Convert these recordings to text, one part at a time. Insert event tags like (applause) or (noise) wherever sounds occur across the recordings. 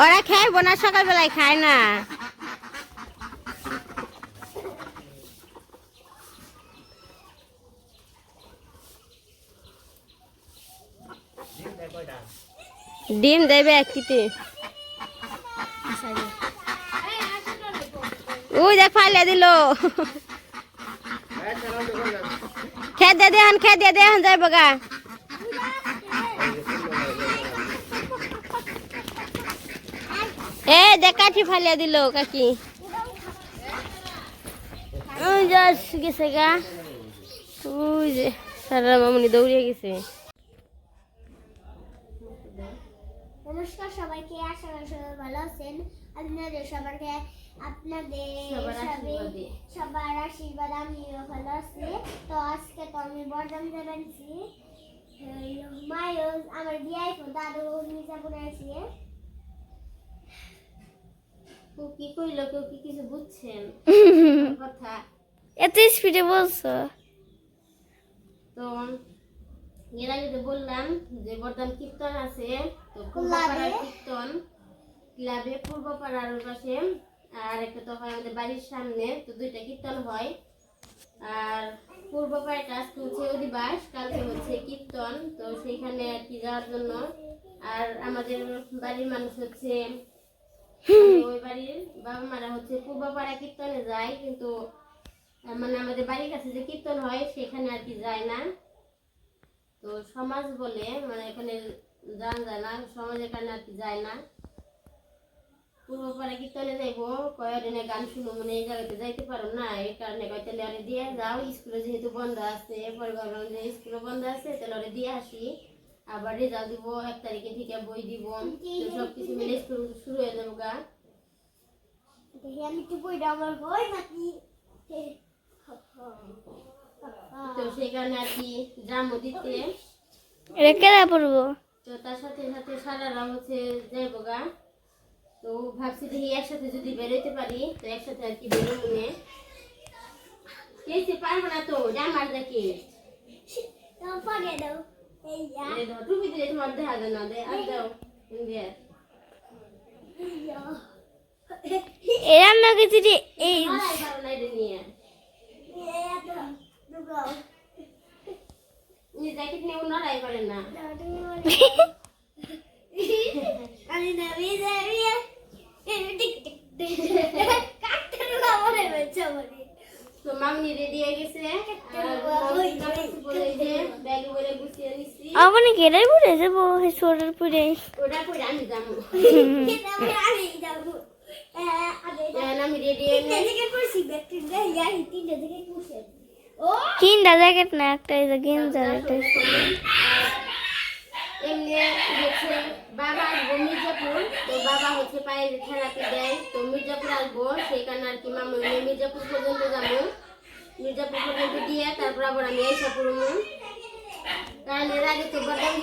ওরা খাইবো না সকালবেলায় খায় না। ডিম দেবে এক কিতে ওই দেখ, ফাইলে দিল। খেয়ে দে দেহন খেয়ে দে দেহন যাই বগা এ দেখ কাঠি ফালিয়া দিল কাকি। গেছে গা। ওই যে সারা মামনি দৌড়িয়ে গেছে। নমস্কার সবাইকে আশা করি সবাই ভালো আছেন। আপনাদের সবাইকে আপনাদের সবার আশীর্বাদে। আমিও ভালো আছি। তো আজকে তো আমি বরদাম যাবেনছি মায়ও আমার বিয়াই তো দাদু মির্জাপুরে আছি ও কি কইল কেউ কি কিছু বুঝছেন? (laughs) কথা। এত স্পিডে বলছো? তো এর আগে তো বললাম যে বর্তমান কীর্তন আছে তো পূর্বপাড়ার কীর্তন। ক্লাবে পূর্বপাড়ার ওই পাশে আর একটা তো হয় আমাদের বাড়ির সামনে তো দুইটা কীর্তন হয়। আর পূর্বপাড়াটা আজকে হচ্ছে অধিবাস কালকে হচ্ছে কীর্তন তো সেইখানে আর কি যাওয়ার জন্য। আর আমাদের বাড়ির মানুষ হচ্ছে ওই বাড়ির বাবা মারা হচ্ছে পূর্বপাড়া কীর্তনে যায়, কিন্তু মানে আমাদের বাড়ির কাছে যে কীর্তন হয়, সেখানে আর কি যায় না। তো সমাজ বলে মানে এখানে যান যায় না, সমাজের কারণে আর কি যায় না। পূর্বপাড়া কীর্তনে যাইবো কয়দিনে গান শুনো মানে এই জায়গাতে যাইতে পারো না, এই কারণে কয়, তাহলে দিয়ে যাও, স্কুলে যেহেতু বন্ধ আছে পরে ভাবলাম যে স্কুলে বন্ধ আছে, তাহলে দিয়ে আসি। আবার রেজাল্ট দিব এক তারিখে থেকে বই দিব। তো সব কিছু মিলে শুরু হয়ে যাব গা। আমি একটু বইটা আমার হয় নাকি? তো সেই কারণে আর কি জামও দিতে। এটা কেনা পড়ব? তো তার সাথে সাথে সারারা হচ্ছে যাইব গা। তো ভাবছি দেখি একসাথে যদি বেরোতে পারি তো একসাথে আর কি বেরোবো মনে কেসে পারব না তো জামার দেখি দাও। টুপি দিলে তোমার দেখা যায় না দে আর দাও দিয়ে না কিছু এই জ্যাকেট নিয়ে ওনারাই পারে না আমি নবী দেবী টিক টিক কাটতে মনে হচ্ছে আমার তো মামনি রেডি হয়ে গেছে আর মামনি কাপড় চোপড় এই যে ব্যাগে বলে গুছিয়ে নিচ্ছি আমার কেড়াই পড়ে যাব সোয়েটার পরে। ওটা পরে আমি যাব। আমি যাব রেডি হয়ে তিনটা ইয়া জ্যাকেট না একটা এই যে গেঞ্জার এটা এমনি হচ্ছে বাবা আসব মির্জাপুর। তো বাবা হচ্ছে পায়ের থেরাপি দেয় তো মির্জাপুর আসব। সেই কারণে আর কি মামু মির্জাপুর পর্যন্ত যাব। মির্জাপুর পর্যন্ত দিয়ে তারপর আবার আমি পড়ব কারণ এর আগে তো বদাম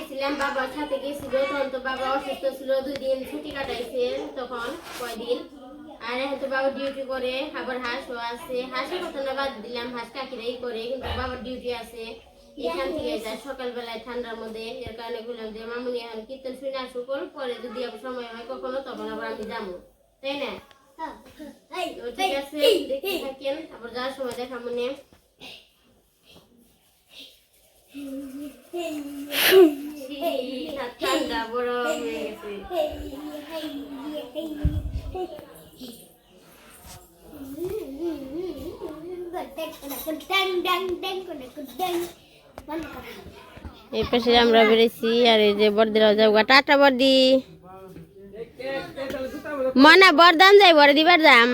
সাথে গেছিল, তখন তো বাবা অসুস্থ ছিল, দুই দিন ছুটি কাটাইছে তখন, কয়দিন। আর এখন তো বাবা ডিউটি করে, আবার হাঁসও আছে। হাঁসের কথা না বাদ দিলাম, হাঁস কাকিরাই করে, কিন্তু বাবার ডিউটি আছে। এখান থেকে যায় সকালবেলায় ঠান্ডার মধ্যে, এর কারণে বললাম যে, মামুনি, এখন কীর্তন শুনে আসুক পরে যদি সময় হয় কখনো, তখন আবার আমি যাব। তাই না? দেখা এই পাশে আমরা বেড়েছি আর এই যে বর্দিরাও যাব। টাটা বর্দি মনা বরদান যাই বড় দিবার দাম।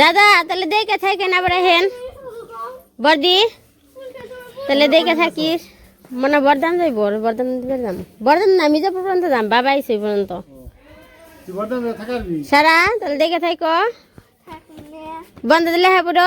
দাদা তাহলে দেখে থাকেন আবার হেন বর্দি তাহলে দেখে থাকিস। মনে বরদান যাই বড় বরদান দিবার দাম। বরদান না মির্জাপুর পর্যন্ত দাম বাবা আইসে এই পর্যন্ত। সারা তাহলে দেখে থাকো। বন্ধ দিলে হ্যাঁ পুরো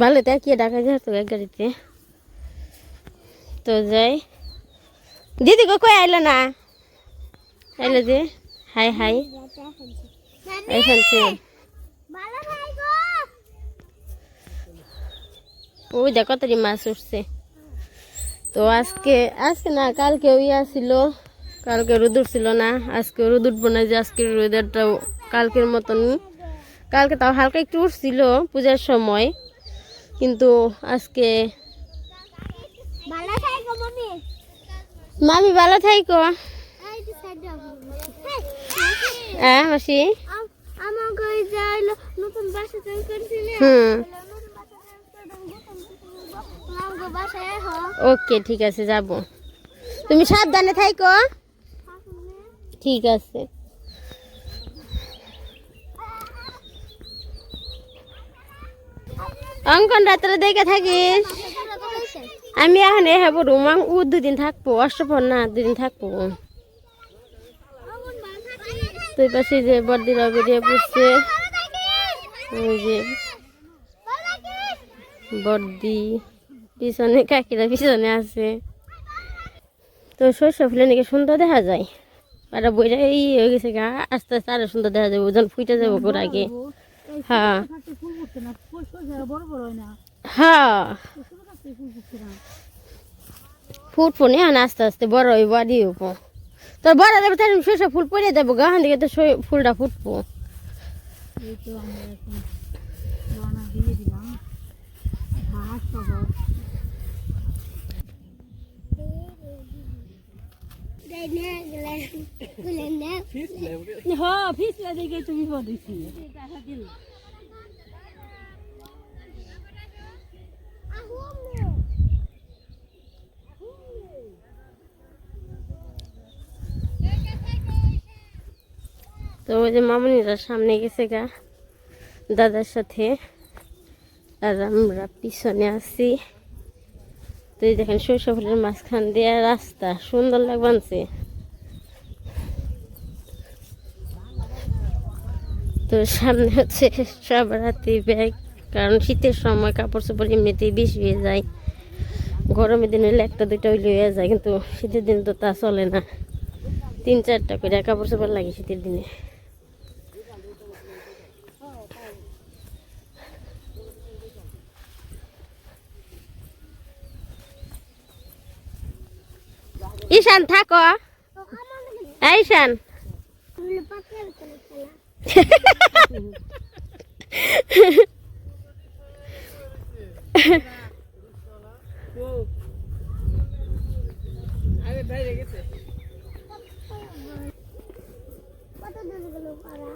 ভালো তো কি ডাকা যায় তো এক গাড়িতে? তো যাই। দিদি গো, কই আইলো না? আইলো যে, হাই হাই। ভালো থাকো ওই দেখো তারি মাছ উঠছে। তো আজকে আজকে না, কালকে ওই আসছিল কালকে রোদ উঠছিল না, আজকে রোদ উঠবো না যে আজকের ওয়েদারটাও কালকের মতন। কালকে তাও হালকা একটু উঠছিল পূজার সময়। কিন্তু আজকে মামি ভালো থাইকো হ্যাঁ মাসি। ওকে ঠিক আছে যাব। তুমি সাবধানে থাইকো। ঠিক আছে। অঙ্কন রাত্রে দেখে থাকিস। আমি এখন এ হব রুমাং ও দুদিন থাকব, অষ্টপর না, দুদিন থাকব। তুই পাশে যে বর্দিরা বেরিয়ে পড়ছে ওই যে বর্দি, পিছনে, কাকিরা পিছনে আছে। তো শস্য ফুলে নাকি সুন্দর দেখা যায়। আর বইটা এই হয়ে গেছে গা, আস্তে আস্তে আরও সুন্দর দেখা যাবে, ওজন ফুটে যাব আগে হ্যাঁ। হ্যাঁ। ফুটফুনি এখন আস্তে আস্তে বড় হইব আর হইব। তোর বড় দেবে তার শস্য ফুল পড়ে যাব গাহান দিকে তো ফুলটা ফুটবো। হ্যাঁ ফিসলা দেখে তুমি বলেছি। তো ওই যে মামনিরা সামনে গেছে গা। দাদার সাথে। আর আমরা পিছনে আছি। তো এই দেখেন শৈশব ফুলের মাঝখান দিয়ে রাস্তা। সুন্দর লাগবানছে তো সামনে হচ্ছে সব রাতে ব্যাগ। কারণ শীতের সময় কাপড় চোপড় এমনিতেই বেশি হয়ে যায়। গরমের দিন হইলে একটা, দুইটা হইলে হয়ে যায়, কিন্তু শীতের দিন তো তা চলে না। তিন চারটা করে কাপড় চোপড় লাগে শীতের দিনে। ঈশান থাকো ঈশান কত দূর গেল পারা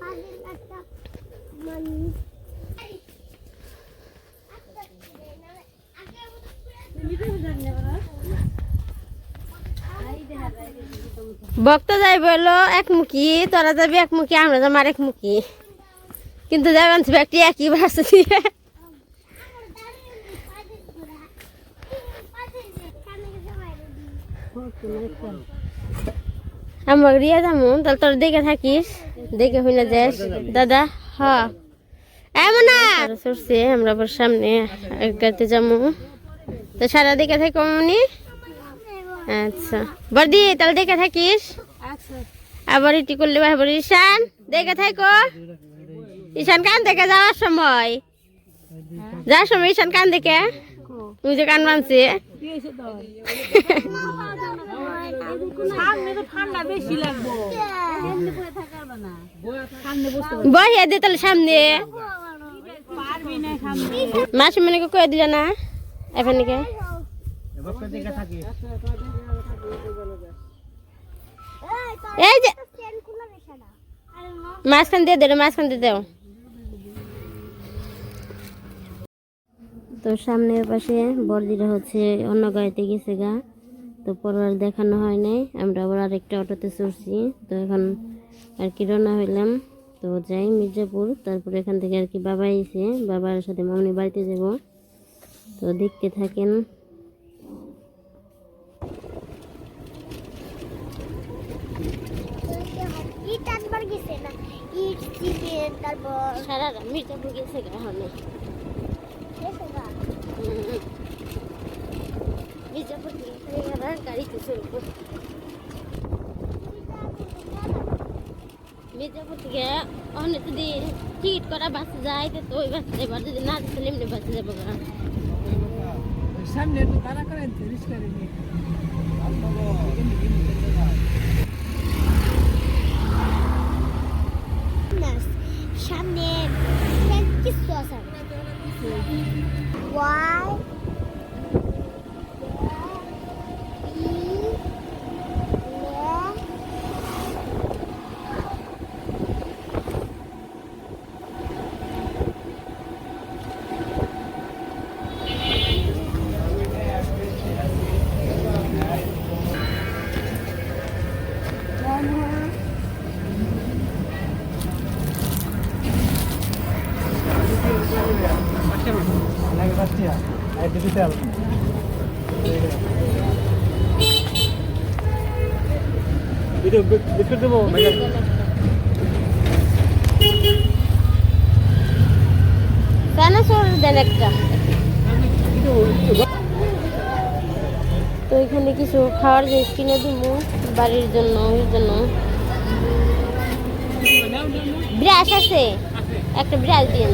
পাশের একটা মানে ভক্ত যাই বলল, একমুখী, তোরা যাবি একমুখী, আমরা যাব আর একমুখী কিন্তু যাবেন ব্যাগটি একই ভাষা দিয়ে। আমার রিয়া যাব, তাহলে তোর দেখে থাকিস, দেখে হইলে যাস। দাদা, হ। এমন সরছে আমরা আবার সামনে গাড়িতে যাব। তো সারা দিকে থাকো আচ্ছা। বর্দি তাহলে দেখে থাকিস। আবার ইটি করলে ভাই? ঈশান দেখে থাকো। ঈশান কান থেকে যাওয়ার সময়। যাওয়ার সময় ঈশান কান দেখে। তুই যে কান বানছে বহিয়া দে তাহলে সামনে। মাসি মনে কয়ে দিল না। এখানে এই যে মাঝখান দিয়ে দেও মাঝখান দিয়ে দেও তো সামনের পাশে বর্দিরা হচ্ছে অন্য গাড়িতে গেছে গা। তো পরে আর দেখানো হয় নাই আমরা আবার আরেকটা অটোতে চড়ছি। তো এখন আর কি রওনা হইলাম। তো যাই মির্জাপুর তারপর এখান থেকে আর কি বাবা এসে বাবার সাথে মামনি বাড়িতে যাব। তো দেখতে থাকেন ইট আনবার গেছে না ইট সিমেন্ট তারপর সারা রাত মির্জাপুর গেছে গ্রহণে গেছে গা। মির্জাপুর গাড়িতে চলবো মির্জাপুর থেকে অনেক যদি টিকিট করা বাসে যায় তো ওই বাসে যাবার যদি না যেতে এমনি বাসে যাব গা। সামনে তো তারা করেন রিস্কা নিয়ে না, সামনে। কিছু আছে ওয়াই দেবো। দেন একটা। তো এখানে কিছু খাওয়ার জিনিস কিনে দিব, বাড়ির জন্য, ওই জন্য। ব্রাশ আছে। একটা ব্রাশ দিন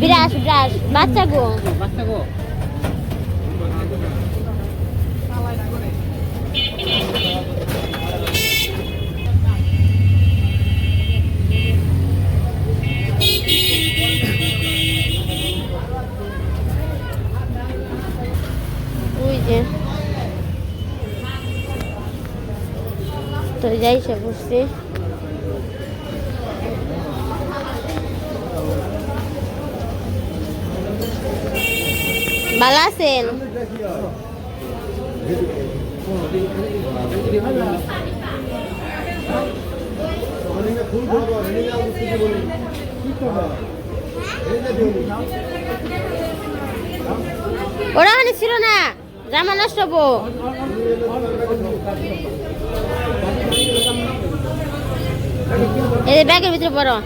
ব্রাশ ব্রাশ বাচ্চা গো। বাচ্চা গো। তো যাই সে বসছি ভালো আছেন? ওরা ছিল না? জামা নষ্ট এই ব্যাগের ভিতরে পড়ো।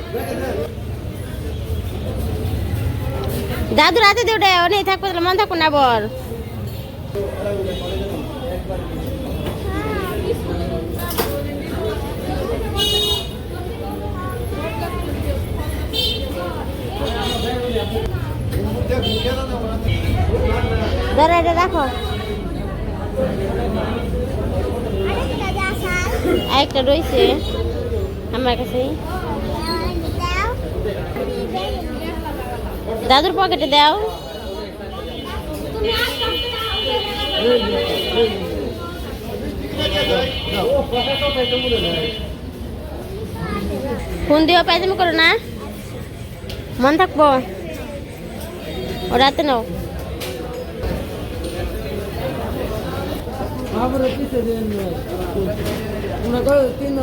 দাদুর হাতে দেউটে নেই, থাকব তাহলে, মন থাকব না বর দাঁড়া এটা আরেকটা একটা রয়েছে। আমার দাও দাদুর পকেটে দাও। ফোন দিও পাইজামি করো না। মন থাকব। ও রাতে নাও। তিন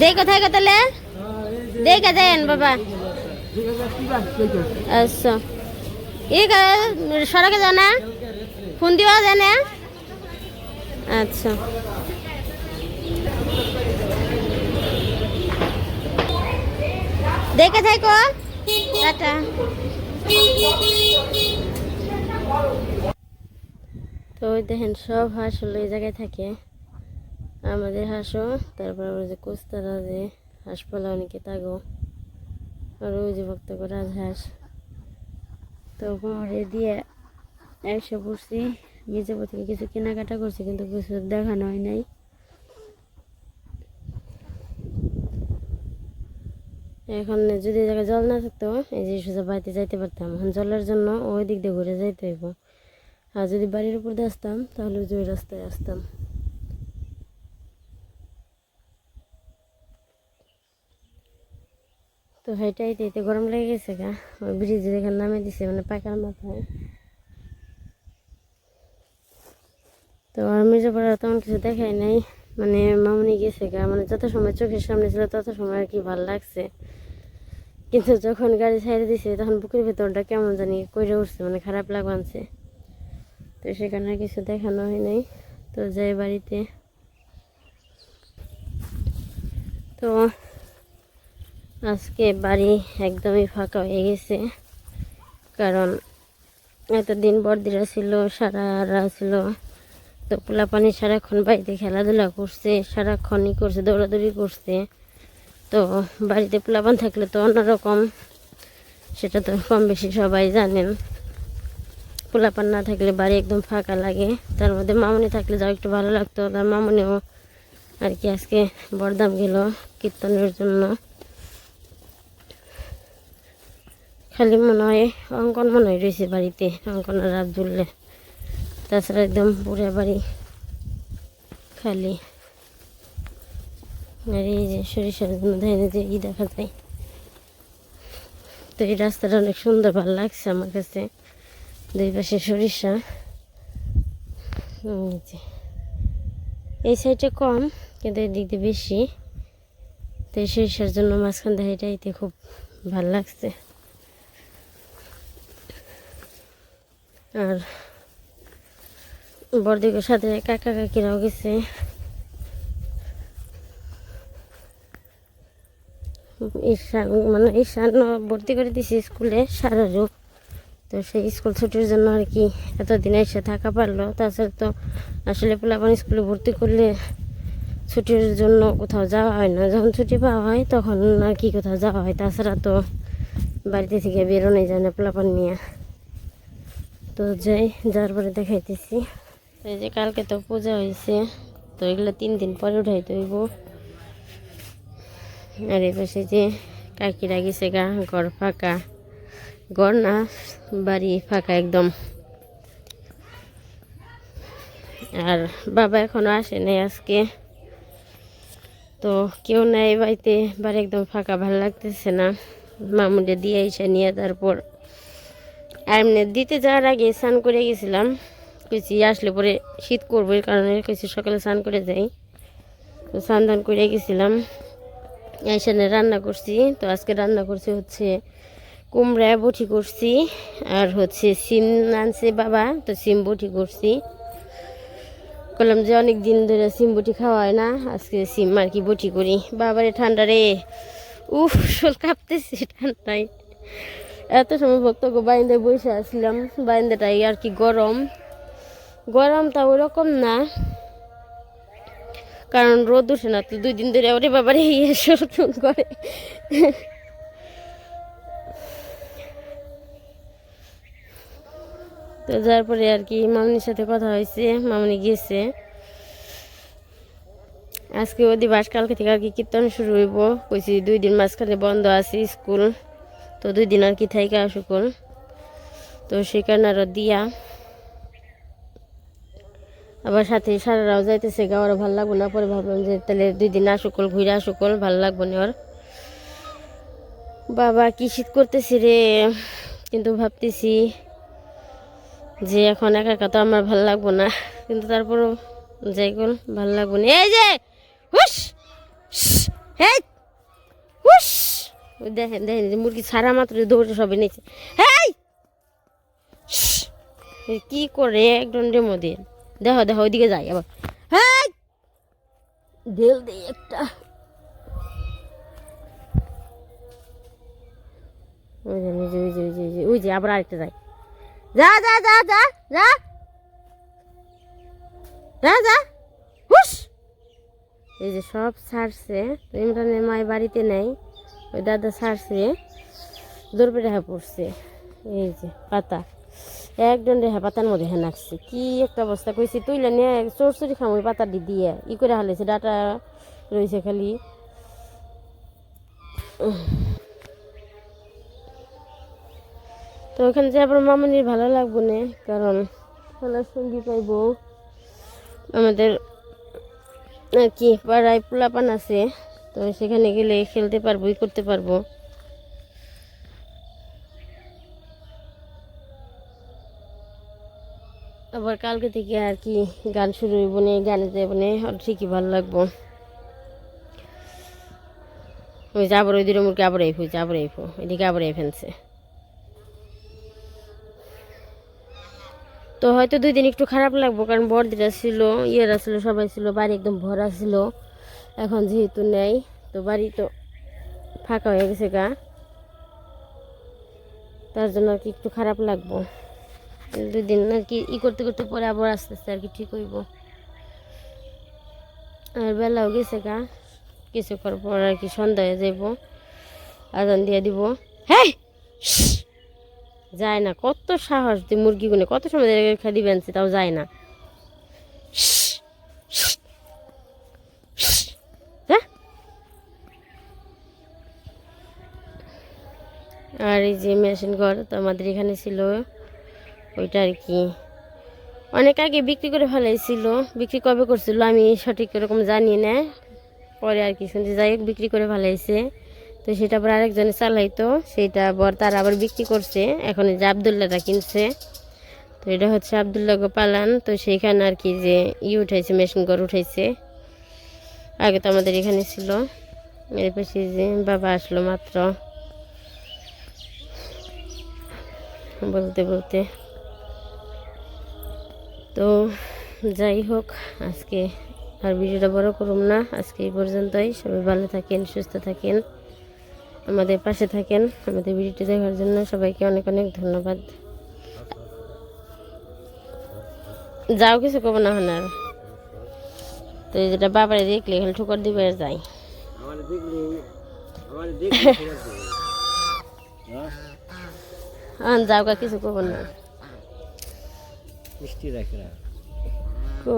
দেই কোথায় তাহলে দেখে দেন বাবা আচ্ছা এই সড়কে যাও না ফোন দিও যায় না আচ্ছা দেখে থাকো টাটা তো দেখেন সব হাঁস হলো এই জায়গায় থাকে আমাদের হাঁসও, তারপর ওই যে কোস্তারা যে হাঁস পালা অনেকে তাগো। আর ওই যে ভক্ত করা হাঁস। তো ঘরে দিয়ে এসে পড়ছি মির্জাপুর থেকে কিছু কেনাকাটা করছি, কিন্তু কিছু দেখানো হয় নাই। এখন যদি জায়গায় জল না থাকতো, এই যে সোজা বাড়িতে যাইতে পারতাম। এখন জলের জন্য ওই দিক দিয়ে ঘুরে যাইতে হইব। আর যদি বাড়ির উপর দিয়ে আসতাম, তাহলে ওই রাস্তায় আসতাম। তো হেঁটাই এতে গরম লেগে গেছে গা। ওই ব্রিজে যেখানে নামে দিছে মানে পাকার মাথায়। তো আর মির্জাপুর তেমন কিছু দেখাই নাই। মানে মামনি গেছে গা মানে যত সময় চোখের সামনে ছিল তত সময় আর কি ভালো লাগছে। কিন্তু যখন গাড়ি ছাড়ে দিছে, তখন বুকের ভেতরটা কেমন জানি কইরে উঠছে মানে খারাপ লাগছে। তো সেখানে আর কিছু দেখানো হয় নাই। তো যাই বাড়িতে। তো আজকে বাড়ি একদমই ফাঁকা হয়ে গেছে। কারণ এতদিন বর্দিরা ছিল, সারারা ছিল। তো পোলাপানি সারাক্ষণ বাড়িতে খেলাধুলা করছে, সারাক্ষণই করছে, দৌড়াদৌড়ি করছে। তো বাড়িতে পোলাপান থাকলে তো অন্যরকম, সেটা তো কম বেশি সবাই জানেন। পোলাপান না থাকলে বাড়ি একদম ফাঁকা লাগে। তার মধ্যে মামনি থাকলে যাও একটু ভালো লাগতো। তার মামনিও আর কি আজকে বরদাম গেল কীর্তনের জন্য। খালি মনে হয় অঙ্কন মনে হয় রয়েছে বাড়িতে, অঙ্কন আর আব্দুল্লে তাছাড়া একদম পুরো বাড়ি খালি। আর এই যে সরিষার জন্য ধাইনে যে ই দেখা যায়। তো এই রাস্তাটা অনেক সুন্দর ভালো লাগছে আমার কাছে। দুই পাশে সরিষা। এই। এই সাইডে কম, কিন্তু এদিক দিয়ে বেশি। তো এই সরিষার জন্য মাঝখান দিয়ে খুব ভালো লাগছে। আর বড়দিকের সাথে কাকা কাকিরাও গেছে। ঈশান মানে ঈশান ভর্তি করে দিছি স্কুলে সারারও তো সেই স্কুল ছুটির জন্য আর কি এতদিন এসে থাকা পারল। তাছাড়া তো আসলে পোলাপান স্কুলে ভর্তি করলে ছুটির জন্য কোথাও যাওয়া হয় না। যখন ছুটি পাওয়া হয় তখন আর কি কোথাও যাওয়া হয়। তাছাড়া তো বাড়িতে থেকে বেরোনোই যায় না পোলাপান নিয়ে। তো যাই, যার পরে দেখাইতেছি। তো এই যে কালকে তো পূজা হয়েছে তো এগুলো তিন দিন পরে উঠাইতে হইব। আর এই পাশে যে কাকিরা গেছে গা, ঘর ফাঁকা। ঘর না, বাড়ি ফাঁকা একদম। আর বাবা এখনও আসে নাই আজকে। তো কেউ নাই বাড়িতে, বাড়ি একদম ফাঁকা, ভালো লাগতেছে না। মামুকে দিয়ে এসে নিয়ে তারপর আর এমনি দিতে যাওয়ার আগে স্নান করে গেছিলাম। কইছি, আসলে পরে শীত করব, এই কারণে কইছি সকালে স্নান করে যাই। তো স্নান দান করে গেছিলাম। এখানে রান্না করছি। তো আজকে রান্না করছি হচ্ছে কুমড়া বটি করছি আর হচ্ছে সিম আনছে বাবা, তো সিম বটি করছি। বললাম যে অনেক দিন ধরে সিম বটি খাওয়া হয় না, আজকে সিম আর কি বটি করি। বাবারে ঠান্ডা রে। উফ, শোল কাঁপতেছে ঠান্ডায়। এত সময় ভক্তকে বাইন্দে বসে আসলাম, বাইন্দেটাই আর কি গরম। গরমটা ওরকম না, কারণ রোদ উঠে না, তো দুই দিন ধরে ওরে বাবারে শোষণ করে। তো যার পরে আর কি মামনির সাথে কথা হয়েছে, মামনি গিয়েছে আজকে ওদি বাস কালকে থেকে আর কি কীর্তন শুরু হইব, কইছি দুই দিন মাঝখানে বন্ধ আছে স্কুল। তো দুই দিন আর কি থাইকা আসুকল তো কারণে আরও দিয়া। আবার সাথে সারারাও যাইতেছে, গা ওরা ভালো লাগবো না, পরে ভাবলাম যে তাহলে দুই দিন আসুকল ঘুরে আসুকল ভালো লাগবো না ওর। বাবা, কি শীত করতেছি রে? কিন্তু ভাবতেছি যে এখন একা একা তো আমার ভালো লাগবো না। কিন্তু তারপরও যাই কল ভালো লাগবো না। এই যে হুস হুস দেখেন দেখেন মুরগি ছাড়া মাত্র দৌড়ে সবে শ্! এ কি করে? একদণ্ডের মধ্যে দেখো দেখো, ওইদিকে যাই আবার। হ্যাঁ ঢেল দেই একটা। ওই যে যাই। যা যা যা যা যা। যা হুস এই যে সব ছাড়ছে। ইমরানের মায় বাড়িতে নেই। ওই দাদা ছাড়ছে দৌড়বে রেহা পড়ছে। এই যে, পাতা। একজন রেহা পাতার মধ্যে হ্যাঁ নাকছে। কি একটা অবস্থা কইছি, তুইলে নিয়ে চোর চুরি খামই পাতা দি দিয়ে। ই করে হালাইছে, ডাটা রয়েছে খালি। তো ওখানে যে আবার মামনির ভালো লাগবো না, কারণ খেলার সঙ্গী পাইব আমাদের কি, পাড়ায় পোলাপান আছে। তো সেখানে গেলে খেলতে পারব, ই করতে পারব। আবার কালকে থেকে আর কি গান শুরু হইব নে, গানে যাইব নে, আর ঠিকই ভালো লাগবো। ওই যে ওই দিনের মুরগি আবার যে আবার আইফু এদিকে আবার আই ফেলছে তো হয়তো দুই দিন একটু খারাপ লাগবো, কারণ বর্দিরা ছিল, ইয়েরা ছিল, সবাই ছিল, বাড়ি একদম ভরা ছিল। এখন যেহেতু নেই, তো বাড়ি তো ফাঁকা হয়ে গেছে গা। তার জন্য আর কি একটু খারাপ লাগবো। দুই দিন আর কি ই করতে করতে পরে আবার আস্তে আস্তে আর কি ঠিক হইব। আর বেলাও গেছে গা। কিছুক্ষণ পর আর কি সন্ধ্যা হয়ে যাইব। আজান দিয়ে দিব। হ্যাঁ যায় না। কত সাহস মুরগিগুলো কত সময় খালি বেনছে তাও যায় না। যে মেশিন ঘর তো আমাদের এখানে ছিল, ওইটা আর কি। অনেক আগে বিক্রি করে ফেলাইছিল, বিক্রি কবে করছিল আমি সঠিক এরকম জানি না। পরে আর কি শুনছি, যাই হোক বিক্রি করে ফেলাইছে। তো সেটা আবার আরেকজনে চালাইতো, সেটা আবার তার আবার বিক্রি করছে। এখন যে আবদুল্লাটা কিনছে, তো এটা হচ্ছে আবদুল্লাহ গো পালান তো সেইখানে আর কি যে ই উঠাইছে, মেশিন ঘর উঠাইছে। আগে তো আমাদের এখানে ছিল। এর পাশে যে বাবা আসলো মাত্র। বলতে বলতে। তো যাই হোক, আজকে আর ভিডিওটা বড় করুম না। আজকে এই পর্যন্তই। সবাই ভালো থাকেন, সুস্থ থাকেন, আমাদের পাশে থাকেন। আমাদের ভিডিওটি দেখার জন্য সবাইকে অনেক অনেক ধন্যবাদ। যাও কিছু কব না হন আর তো যেটা বাবারে দেখলে ঠুকর দিবে যাই দেখলে দেখলে আন যাও কিছু কব না। মিষ্টি রাখরা কো